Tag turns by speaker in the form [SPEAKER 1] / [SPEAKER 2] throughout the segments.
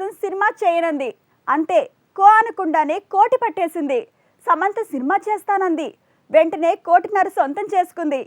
[SPEAKER 1] కోసం సినిమా చేయనంది. అంతే కో అనకుండానే కోటి పట్టేసింది. సమంత సినిమా చేస్తానంది. వెంటనే కోటిన్నర సొంతం చేసుకుంది.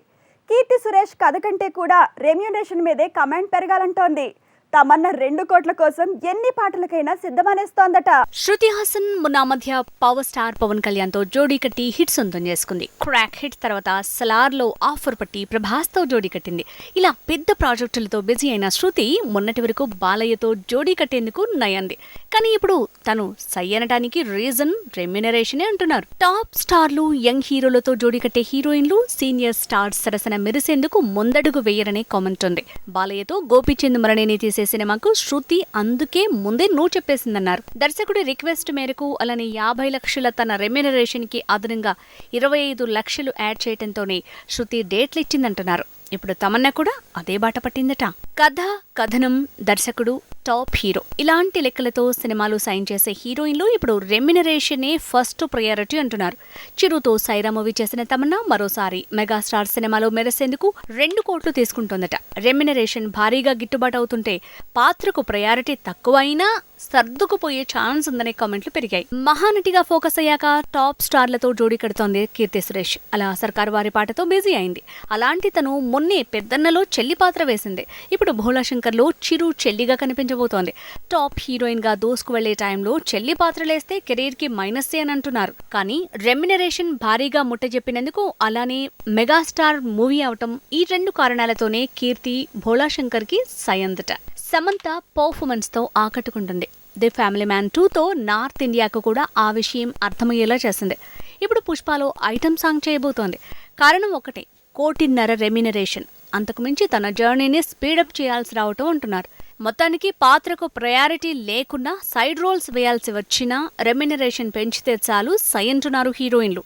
[SPEAKER 1] కీర్తి సురేష్ కథ కంటే కూడా రెమ్యునేషన్ మీదే కమెంట్ పెరగాలంటోంది. తమన్న రెండు కోట్ల కోసం ఎన్ని పాటలకైనా సిద్ధమనేస్తోందట.
[SPEAKER 2] శృతి హాసన్ మొన్న మధ్య పవర్ స్టార్ పవన్ కళ్యాణ్తో జోడీ కట్టి హిట్ సొంతం చేసుకుంది. క్రాక్ హిట్ తర్వాత సలార్లో ఆఫర్ పట్టి ప్రభాస్తో జోడీ కట్టింది. ఇలా పెద్ద ప్రాజెక్టులతో బిజీ అయిన శృతి మొన్నటి వరకు బాలయ్యతో జోడీ కట్టేందుకు నయంది. కానీ ఇప్పుడు తను సై అనటానికి రీజన్ రెమ్యునరేషనే అంటున్నారు. టాప్ స్టార్లు యంగ్ హీరోలతో జోడీ కట్టే హీరోయిన్లు సీనియర్ స్టార్స్ సరసన మెరిసేందుకు ముందడుగు వేయరనే కామెంట్ ఉంది. బాలయ్యతో గోపిచంద్ మరణిని తీసే సినిమాకు శృతి అందుకే ముందే నో చెప్పేసిందన్నారు. దర్శకుడి రిక్వెస్ట్ మేరకు అలానే యాభై లక్షల తన రెమ్యునరేషన్కి అదనంగా ఇరవై ఐదు లక్షలు యాడ్ చేయడంతోనే శృతి డేట్లు ఇచ్చిందంటున్నారు. ఇప్పుడు తమన్నా కూడా అదే బాట పట్టిందట. కథ కథనం దర్శకుడు టాప్ హీరో ఇలాంటి లెక్కలతో సినిమాలు సైన్ చేసే హీరోయిన్లు ఇప్పుడు రెమ్యునరేషనే ఫస్ట్ ప్రయారిటీ అంటున్నారు. చిరుతో సైరా మూవీ చేసిన తమన్నా మరోసారి మెగాస్టార్ సినిమాలో మెరిసేందుకు రెండు కోట్లు తీసుకుంటోందట. రెమ్యునరేషన్ భారీగా గిట్టుబాటు అవుతుంటే పాత్రకు ప్రయారిటీ తక్కువ అయినా సర్దుకుపోయే ఛాన్స్ ఉందనే కామెంట్లు పెరిగాయి. మహానటిగా ఫోకస్ అయ్యాక టాప్ స్టార్లతో జోడీ కడుతోంది కీర్తి సురేష్. అలా సర్కార్ వారి పాటతో బిజీ అయింది. అలాంటి తను మొన్న పెద్దన్నలో చెల్లి పాత్ర వేసింది. ఇప్పుడు భోలాశంకర్లో చిరు చెల్లిగా కనిపించబోతోంది. టాప్ హీరోయిన్గా దోసుకు వెళ్ళే టైంలో చెల్లి పాత్రలేస్తే కెరీర్కి మైనస్సే అని అంటున్నారు. కానీ రెమ్యునరేషన్ భారీగా ముట్టజెప్పినందుకు అలానే మెగాస్టార్ మూవీ అవటం ఈ రెండు కారణాలతోనే కీర్తి భోళాశంకర్కి సయంతట. సయందట సమంత పర్ఫార్మెన్స్తో ఆకట్టుకుంటుంది. ది ఫ్యామిలీ మ్యాన్ టూతో నార్త్ ఇండియాకు కూడా ఆ విషయం అర్థమయ్యేలా చేసింది ఇప్పుడు పుష్పలో ఐటమ్ సాంగ్ చేయబోతోంది. కారణం ఒకటే. కోటిన్నర రెమ్యునరేషన్. అంతకుమించి తన జర్నీని స్పీడప్ చేయాల్సి రావటం అంటున్నారు. మొత్తానికి పాత్రకు ప్రయారిటీ లేకుండా సైడ్ రోల్స్ వేయాల్సి వచ్చినా రెమ్యునరేషన్ పెంచితే చాలు సై అంటున్నారు హీరోయిన్లు.